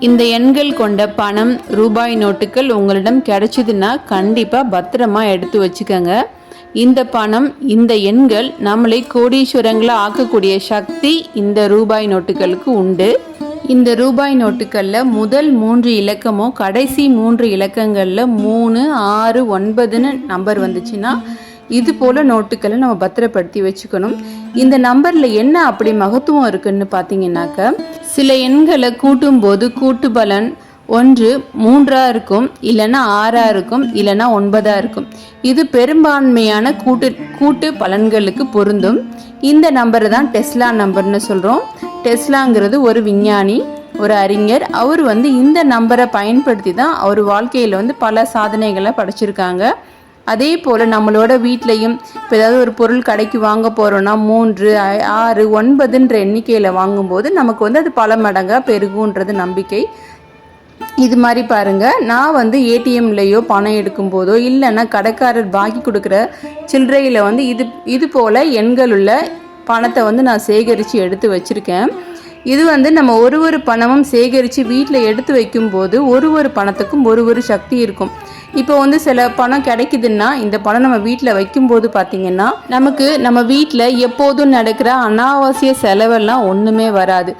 இந்த எண்கள் கொண்ட பணம் ரூபாய் நோட்டுகள் உங்களிடம் கிடைச்சிதுன்னா கண்டிப்பாக பத்திரமா எடுத்து வச்சுக்கோங்க. இந்த பணம் இந்த எண்கள் நம்மளை கோடீஸ்வரங்களை ஆக்கக்கூடிய சக்தி இந்த ரூபாய் நோட்டுகளுக்கு உண்டு. இந்த ரூபாய் நோட்டுகளில் முதல் மூன்று இலக்கமும் கடைசி மூன்று இலக்கங்களில் மூணு ஆறு ஒன்பதுன்னு நம்பர் வந்துச்சுன்னா இது போல் நோட்டுகளை நம்ம பத்திரப்படுத்தி வச்சுக்கணும். இந்த நம்பரில் என்ன அப்படி மகத்துவம் இருக்குன்னு பார்த்தீங்கன்னாக்க சில எண்களை கூட்டும்போது கூட்டு பலன் ஒன்று மூன்றா இருக்கும் இல்லைன்னா ஆறா இருக்கும் இல்லைன்னா ஒன்பதா இருக்கும். இது பெரும்பான்மையான கூட்டு கூட்டு பலன்களுக்கு பொருந்தும். இந்த நம்பரை தான் டெஸ்லா நம்பர்னு சொல்கிறோம் டெஸ்லாங்கிறது ஒரு விஞ்ஞானி ஒரு அறிஞர். அவர் வந்து இந்த நம்பரை பயன்படுத்தி தான் அவர் வாழ்க்கையில் வந்து பல சாதனைகளை படைச்சிருக்காங்க. அதே போல் நம்மளோட வீட்லேயும் இப்போ ஏதாவது ஒரு பொருள் கடைக்கு வாங்க போகிறோன்னா மூன்று ஆறு ஒன்பதுன்ற எண்ணிக்கையில் வாங்கும்போது நமக்கு வந்து அது பல மடங்காக பெருகுன்றது நம்பிக்கை. இது மாதிரி பாருங்கள் நான் வந்து ஏடிஎம்லையோ பணம் எடுக்கும்போதோ இல்லைன்னா கடைக்காரர் பாக்கி கொடுக்குற சில்லறையில் வந்து இது இது போல் எண்களுள்ள பணத்தை வந்து நான் சேகரித்து எடுத்து வச்சுருக்கேன். இது வந்து நம்ம ஒரு ஒரு பணமும் சேகரித்து வீட்டில் எடுத்து வைக்கும்போது ஒரு ஒரு பணத்துக்கும் ஒரு ஒரு சக்தி இருக்கும். இப்போ வந்து சில பணம் கிடைக்குதுன்னா இந்த பணம் நம்ம வீட்டில் வைக்கும்போது பார்த்திங்கன்னா நமக்கு நம்ம வீட்டில் எப்போதும் நடக்கிற அனாவசிய செலவெல்லாம் ஒன்றுமே வராது.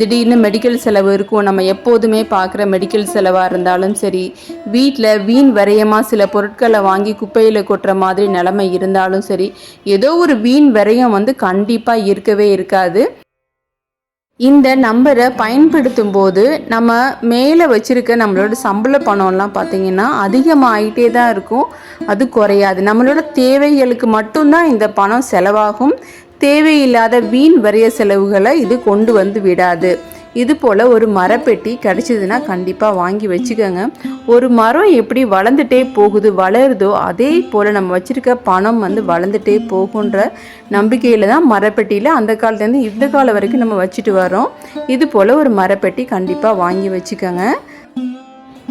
திடீர்னு மெடிக்கல் செலவு இருக்கும். நம்ம எப்போதுமே பார்க்குற மெடிக்கல் செலவாக இருந்தாலும் சரி வீட்டில் வீண் விரயமாக சில பொருட்களை வாங்கி குப்பையில் கொட்டுற மாதிரி நிலைமை இருந்தாலும் சரி ஏதோ ஒரு வீண் விரயம் வந்து கண்டிப்பாக இருக்கவே இருக்காது. இந்த நம்பரை பயன்படுத்தும் போது நம்ம மேலே வச்சுருக்க நம்மளோட சம்பள பணம்லாம் பார்த்திங்கன்னா அதிகமாகிட்டே தான் இருக்கும். அது குறையாது. நம்மளோட தேவைகளுக்கு மட்டும்தான் இந்த பணம் செலவாகும். தேவையில்லாத வீண் வரிய செலவுகளை இது கொண்டு வந்து விடாது. இது போல் ஒரு மரப்பெட்டி கிடச்சிதுன்னா கண்டிப்பாக வாங்கி வச்சுக்கோங்க. ஒரு மரம் எப்படி வளர்ந்துட்டே போகுது வளருதோ அதே போல் நம்ம வச்சுருக்க பணம் வந்து வளர்ந்துட்டே போகுன்ற நம்பிக்கையில் தான் மரப்பெட்டியில் அந்த காலத்துலேருந்து இந்த காலம் வரைக்கும் நம்ம வச்சுட்டு வரோம் இது போல் ஒரு மரப்பெட்டி கண்டிப்பாக வாங்கி வச்சுக்கோங்க.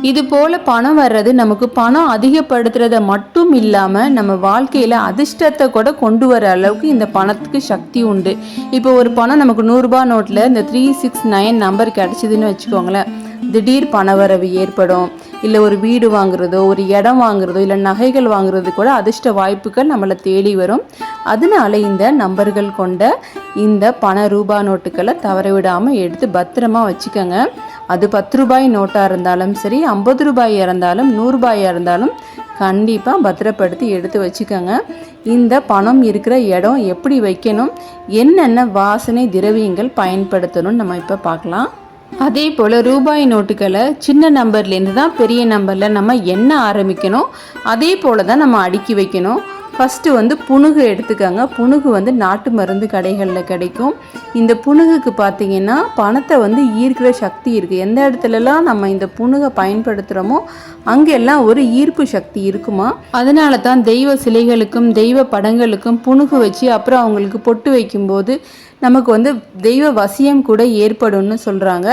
இது போல பணம் வர்றது நமக்கு பணம் அதிகப்படுத்துறத மட்டும் இல்லாமல் நம்ம வாழ்க்கையில் அதிர்ஷ்டத்தை கூட கொண்டு வர அளவுக்கு இந்த பணத்துக்கு சக்தி உண்டு. இப்போ ஒரு பணம் நமக்கு நூறுரூபா நோட்டில் இந்த த்ரீ சிக்ஸ் நைன் நம்பர் கிடச்சிதுன்னு வச்சுக்கோங்களேன். திடீர் பணவரவு ஏற்படும். இல்லை ஒரு வீடு வாங்குறதோ ஒரு இடம் வாங்குறதோ இல்லை நகைகள் வாங்குறது கூட அதிர்ஷ்ட வாய்ப்புகள் நம்மளை தேடி வரும். அதனால இந்த நம்பர்கள் கொண்ட இந்த பண ரூபா நோட்டுகளை தவற விடாமல் எடுத்து பத்திரமா வச்சுக்கோங்க. அது பத்து ரூபாய் நோட்டாக இருந்தாலும் சரி ஐம்பது ரூபாய் இருந்தாலும் நூறுரூபாயாக இருந்தாலும் கண்டிப்பாக பத்திரப்படுத்தி எடுத்து வச்சுக்கோங்க. இந்த பணம் இருக்கிற இடம் எப்படி வைக்கணும்? என்னென்ன வாசனை திரவியங்கள் பயன்படுத்தணும்னு நம்ம இப்போ பார்க்கலாம். அதே போல் ரூபாய் நோட்டுகளை சின்ன நம்பர்லேருந்து தான் பெரிய நம்பரில் நம்ம எண்ண ஆரம்பிக்கணும்? அதே போல் தான் நம்ம அடுக்கி வைக்கணும். ஃபஸ்ட்டு வந்து புணுகு எடுத்துக்கோங்க. புணுகு வந்து நாட்டு மருந்து கடைகளில் கிடைக்கும். இந்த புணுகுக்கு பார்த்திங்கன்னா பணத்தை வந்து ஈர்க்கிற சக்தி இருக்குது எந்த இடத்துலலாம் நம்ம இந்த புணுகை பயன்படுத்துகிறோமோ அங்கெல்லாம் ஒரு ஈர்ப்பு சக்தி இருக்குமா? அதனால தான் தெய்வ சிலைகளுக்கும் தெய்வ படங்களுக்கும் புணுகு வச்சு அப்புறம் அவங்களுக்கு பொட்டு வைக்கும்போது நமக்கு வந்து தெய்வ வசியம் கூட ஏற்படும்னு சொல்கிறாங்க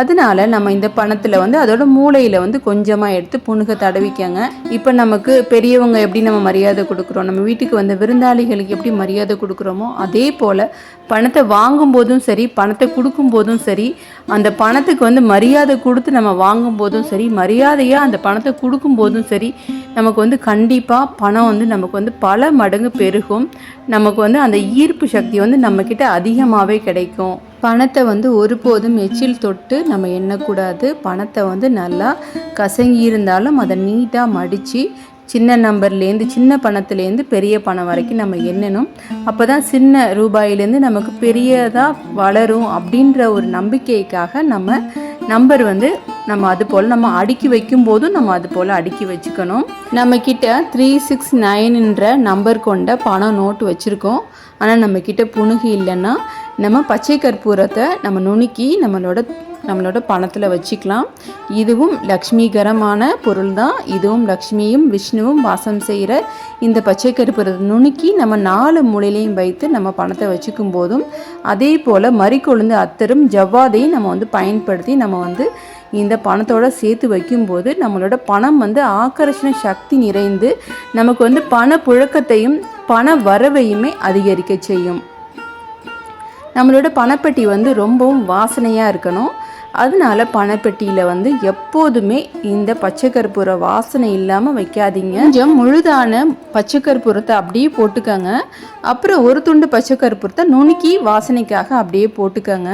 அதனால நம்ம இந்த பணத்தில் வந்து அதோட மூளையில் வந்து கொஞ்சமாக எடுத்து புணுக தடவிக்கங்க. இப்போ நமக்கு பெரியவங்க எப்படி நம்ம மரியாதை கொடுக்குறோம்? நம்ம வீட்டுக்கு வந்த விருந்தாளிகளுக்கு எப்படி மரியாதை கொடுக்குறோமோ அதே போல் பணத்தை வாங்கும்போதும் சரி பணத்தை கொடுக்கும்போதும் சரி அந்த பணத்துக்கு வந்து மரியாதை கொடுத்து நம்ம வாங்கும்போதும் சரி மரியாதையாக அந்த பணத்தை கொடுக்கும்போதும் சரி நமக்கு வந்து கண்டிப்பாக பணம் வந்து நமக்கு வந்து பல மடங்கு பெருகும். நமக்கு வந்து அந்த ஈர்ப்பு சக்தி வந்து நம்மக்கிட்ட அதிக அதிகமாகவே கிடைக்கும். பணத்தை வந்து ஒருபோதும் எச்சில் தொட்டு நம்ம எண்ணக்கூடாது. பணத்தை வந்து நல்லா கசங்கி இருந்தாலும் அதை நீட்டாக மடித்து சின்ன நம்பர்லேருந்து சின்ன பணத்துலேருந்து பெரிய பணம் வரைக்கும் நம்ம எண்ணணும். அப்போ தான் சின்ன ரூபாயிலேருந்து நமக்கு பெரியதாக வளரும் அப்படின்ற ஒரு நம்பிக்கைக்காக நம்ம நம்பர் வந்து நம்ம அது போல் நம்ம அடுக்கி வைக்கும் போதும் நம்ம அது போல் அடுக்கி வச்சுக்கணும். நம்ம கிட்ட த்ரீ சிக்ஸ் நைன்ன்ற நம்பர் கொண்ட பணம் நோட்டு வச்சுருக்கோம். ஆனால் நம்ம கிட்ட புணுகு இல்லைன்னா நம்ம பச்சை கற்பூரத்தை நம்ம நுணுக்கி நம்மளோட நம்மளோட பணத்தில் வச்சுக்கலாம். இதுவும் லக்ஷ்மிகரமான பொருள் தான். இதுவும் லக்ஷ்மியும் விஷ்ணுவும் வாசம் செய்கிற இந்த பச்சை கற்பூரத்தை நுணுக்கி நம்ம நாலு மூலையிலையும் வைத்து நம்ம பணத்தை வச்சுக்கும் போதும் அதே போல் மறிக்கொழுந்து அத்தரும் ஜவ்வாதையும் நம்ம வந்து பயன்படுத்தி நம்ம வந்து இந்த பணத்தோடு சேர்த்து வைக்கும்போது நம்மளோட பணம் வந்து ஆக்கர்ஷண சக்தி நிறைந்து நமக்கு வந்து பண புழக்கத்தையும் பண வரவையுமே அதிகரிக்க செய்யும். நம்மளோட பணப்பெட்டி வந்து ரொம்பவும் வாசனையாக இருக்கணும். அதனால பணப்பெட்டியில் வந்து எப்போதுமே இந்த பச்சை கற்பூர வாசனை இல்லாமல் வைக்காதீங்க. கொஞ்சம் முழுதான பச்சை கற்பூரத்தை அப்படியே போட்டுக்கோங்க. அப்புறம் ஒரு துண்டு பச்சை கற்பூரத்தை நுணுக்கி வாசனைக்காக அப்படியே போட்டுக்கோங்க.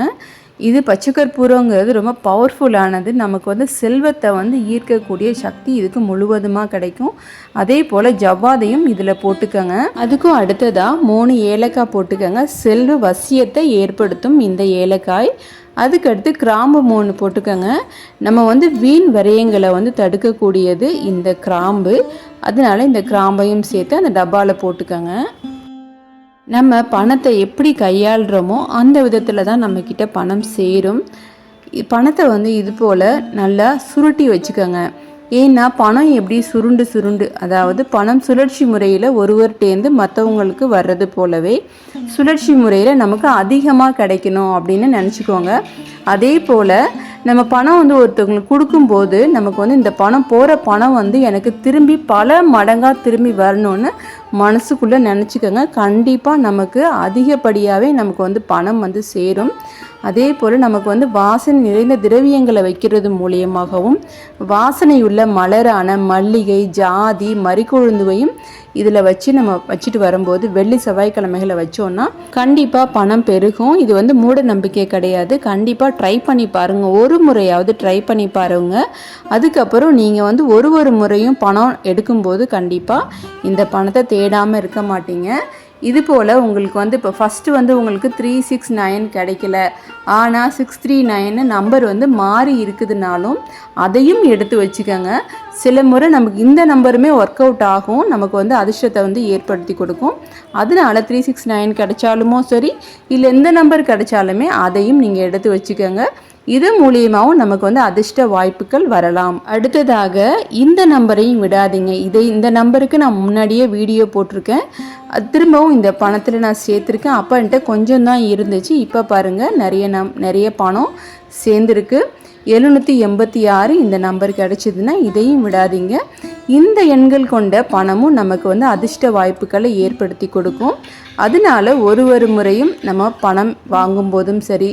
இது பச்சை கற்பூரங்கிறது ரொம்ப பவர்ஃபுல்லானது நமக்கு வந்து செல்வத்தை வந்து ஈர்க்கக்கூடிய சக்தி இதுக்கு முழுவதுமாக கிடைக்கும். அதே போல் ஜவ்வாதையும் இதில் போட்டுக்கோங்க. அதுக்கும் அடுத்ததாக மூணு ஏலக்காய் போட்டுக்கோங்க. செல்வ வசியத்தை ஏற்படுத்தும் இந்த ஏலக்காய். அதுக்கடுத்து கிராம்பு மூணு போட்டுக்கோங்க. நம்ம வந்து வீண் விரயங்களை வந்து தடுக்கக்கூடியது இந்த கிராம்பு. அதனால இந்த கிராம்பையும் சேர்த்து அந்த டப்பாவில் போட்டுக்கோங்க. நம்ம பணத்தை எப்படி கையாளுறோமோ அந்த விதத்தில் தான் நம்மக்கிட்ட பணம் சேரும். பணத்தை வந்து இது போல் நல்லா சுருட்டி வச்சுக்கோங்க. ஏன்னா பணம் எப்படி சுருண்டு சுருண்டு அதாவது பணம் சுழற்சி முறையில் ஒருவர்கிட்டேருந்து மற்றவங்களுக்கு வர்றது போலவே சுழற்சி முறையில் நமக்கு அதிகமாக கிடைக்கணும் அப்படின்னு நினச்சிக்கோங்க. அதே போல் நம்ம பணம் வந்து ஒருத்தவங்களுக்கு கொடுக்கும்போது நமக்கு வந்து இந்த பணம் போகிற பணம் வந்து எனக்கு திரும்பி பல மடங்காக திரும்பி வரணும்னு மனசுக்குள்ளே நினச்சிக்கோங்க. கண்டிப்பாக நமக்கு அதிகப்படியாகவே நமக்கு வந்து பணம் வந்து சேரும். அதே போல் நமக்கு வந்து வாசனை நிறைந்த திரவியங்களை வைக்கிறது மூலியமாகவும் வாசனையுள்ள மலரான மல்லிகை ஜாதி மறிக்கொழுந்துவையும் இதில் வச்சு நம்ம வச்சுட்டு வரும்போது வெள்ளி செவ்வாய்க்கிழமைகளை வச்சோன்னா கண்டிப்பாக பணம் பெருகும். இது வந்து மூட நம்பிக்கை கிடையாது. கண்டிப்பாக ட்ரை பண்ணி பாருங்கள் ஒரு முறையாவது ட்ரை பண்ணி பாருங்க. அதுக்கப்புறம் நீங்கள் வந்து ஒரு ஒரு முறையும் பணம் எடுக்கும்போது கண்டிப்பாக இந்த பணத்தை தேடாமல் இருக்க மாட்டீங்க. இது போல் உங்களுக்கு வந்து இப்போ ஃபஸ்ட்டு வந்து உங்களுக்கு த்ரீ சிக்ஸ் நைன் கிடைக்கல. ஆனால் சிக்ஸ் த்ரீ நைன் நம்பர் வந்து மாறி இருக்குதுனாலும் அதையும் எடுத்து வச்சுக்கோங்க. சில முறை நமக்கு இந்த நம்பருமே ஒர்க் அவுட் ஆகும். நமக்கு வந்து அதிர்ஷ்டத்தை வந்து ஏற்படுத்தி கொடுக்கும். அதனால த்ரீ சிக்ஸ் நைன் கிடைச்சாலுமோ சரி இல்லை எந்த நம்பர் கிடைச்சாலுமே அதையும் நீங்கள் எடுத்து வச்சுக்கோங்க. இது மூலியமாகவும் நமக்கு வந்து அதிர்ஷ்ட வாய்ப்புகள் வரலாம். அடுத்ததாக இந்த நம்பரையும் விடாதீங்க. இதை இந்த நம்பருக்கு நான் முன்னாடியே வீடியோ போட்டிருக்கேன். திரும்பவும் இந்த பணத்தில் நான் சேர்த்துருக்கேன். அப்போன்ட்டு கொஞ்சம் தான் இருந்துச்சு. இப்போ பாருங்கள் நிறைய நம் நிறைய பணம் சேர்ந்துருக்கு. எழுநூற்றி எண்பத்தி ஆறு இந்த நம்பர் கிடச்சிதுன்னா இதையும் விடாதீங்க. இந்த எண்கள் கொண்ட பணமும் நமக்கு வந்து அதிர்ஷ்ட வாய்ப்புகளை ஏற்படுத்தி கொடுக்கும். அதனால ஒரு ஒரு முறையும் நம்ம பணம் வாங்கும் போதும் சரி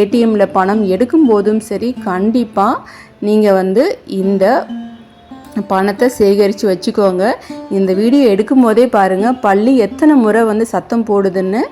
ஏடிஎம்மில் பணம் எடுக்கும் போதும் சரி கண்டிப்பாக நீங்கள் வந்து இந்த பணத்தை சேகரித்து வச்சுக்கோங்க. இந்த வீடியோ எடுக்கும் போதே பாருங்கள் பள்ளி எத்தனை முறை வந்து சத்தம் போடுதுன்னு.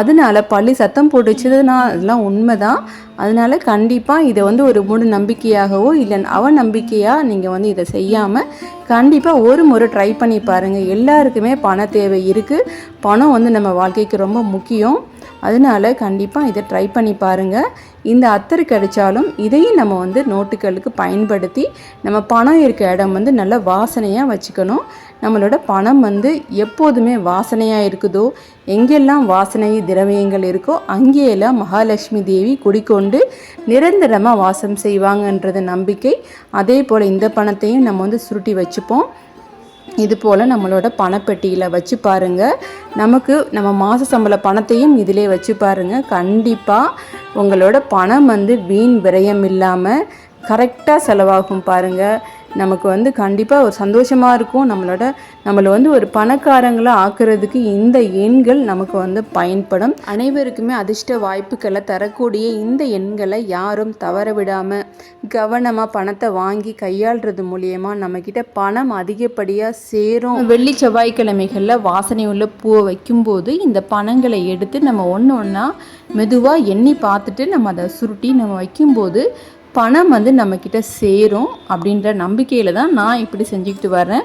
அதனால பள்ளி சத்தம் போட்டுச்சுதுன்னா அதெல்லாம் உண்மைதான். அதனால கண்டிப்பாக இதை வந்து ஒரு மூணு நம்பிக்கையாகவோ இல்லை அவ நம்பிக்கையாக நீங்கள் வந்து இதை செய்யாமல் கண்டிப்பாக ஒரு முறை ட்ரை பண்ணி பாருங்கள் எல்லாருக்குமே பண தேவை இருக்குது பணம் வந்து நம்ம வாழ்க்கைக்கு ரொம்ப முக்கியம். அதனால கண்டிப்பாக இதை ட்ரை பண்ணி பாருங்கள் இந்த அத்தர் கிடைச்சாலும் இதையும் நம்ம வந்து நோட்டுகளுக்கு பயன்படுத்தி நம்ம பணம் இருக்க இடம் வந்து நல்ல வாசனையாக வச்சுக்கணும். நம்மளோட பணம் வந்து எப்போதுமே வாசனையாக இருக்குதோ எங்கெல்லாம் வாசனை திரவியங்கள் இருக்கோ அங்கேயெல்லாம் மகாலட்சுமி தேவி குடிக்கொண்டு நிரந்தரமாக வாசம் செய்வாங்கன்றது நம்பிக்கை. அதே போல் இந்த பணத்தையும் நம்ம வந்து சுருட்டி வச்சுப்போம். இது போல் நம்மளோட பணப்பெட்டியில் வச்சு பாருங்கள் நமக்கு நம்ம மாத சம்பள பணத்தையும் இதிலே வச்சு பாருங்க. கண்டிப்பாக உங்களோட பணம் வந்து வீண் விரயம் இல்லாமல் கரெக்டாக செலவாகும் பாருங்கள் நமக்கு வந்து கண்டிப்பாக ஒரு சந்தோஷமாக இருக்கும். நம்மளோட நம்மளை வந்து ஒரு பணக்காரங்களாக ஆக்குறதுக்கு இந்த எண்கள் நமக்கு வந்து பயன்படும். அனைவருக்குமே அதிர்ஷ்ட வாய்ப்புகளை தரக்கூடிய இந்த எண்களை யாரும் தவற விடாமல் கவனமாக பணத்தை வாங்கி கையாளுறது மூலியமாக நம்மக்கிட்ட பணம் அதிகப்படியாக சேரும். வெள்ளி செவ்வாய்க்கிழமைகளில் வாசனை உள்ள பூவை வைக்கும்போது இந்த பணங்களை எடுத்து நம்ம ஒன்று ஒன்றா மெதுவாக எண்ணி பார்த்துட்டு நம்ம அதை சுருட்டி நம்ம வைக்கும்போது பணம் வந்து நம்மக்கிட்ட சேரும் அப்படின்ற நம்பிக்கையில் தான் நான் இப்படி செஞ்சுக்கிட்டு வரேன்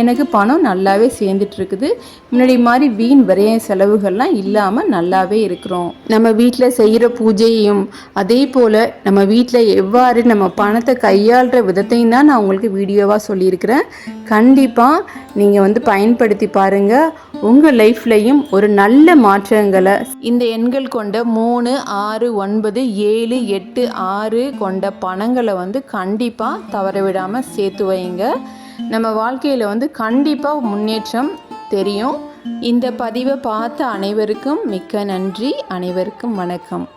எனக்கு பணம் நல்லாவே சேர்ந்துட்டு இருக்குது முன்னாடி மாதிரி வீண் விரைய செலவுகள்லாம் இல்லாமல் நல்லாவே இருக்கிறோம். நம்ம வீட்டில் செய்கிற பூஜையும் அதே போல் நம்ம வீட்டில் எவ்வாறு நம்ம பணத்தை கையாளுற விதத்தையும் தான் நான் உங்களுக்கு வீடியோவாக சொல்லியிருக்கிறேன். கண்டிப்பாக நீங்கள் வந்து பயன்படுத்தி பாருங்கள் உங்கள் லைஃப்லையும் ஒரு நல்ல மாற்றங்களை இந்த எண்கள் கொண்ட மூணு ஆறு ஒன்பது ஏழு எட்டு ஆறு கொண்ட பணங்களை வந்து கண்டிப்பாக தவற விடாமல் சேர்த்து வைங்க. நம்ம வாழ்க்கையில் வந்து கண்டிப்பாக முன்னேற்றம் தெரியும். இந்த பதிவை பார்த்த அனைவருக்கும் மிக்க நன்றி. அனைவருக்கும் வணக்கம்.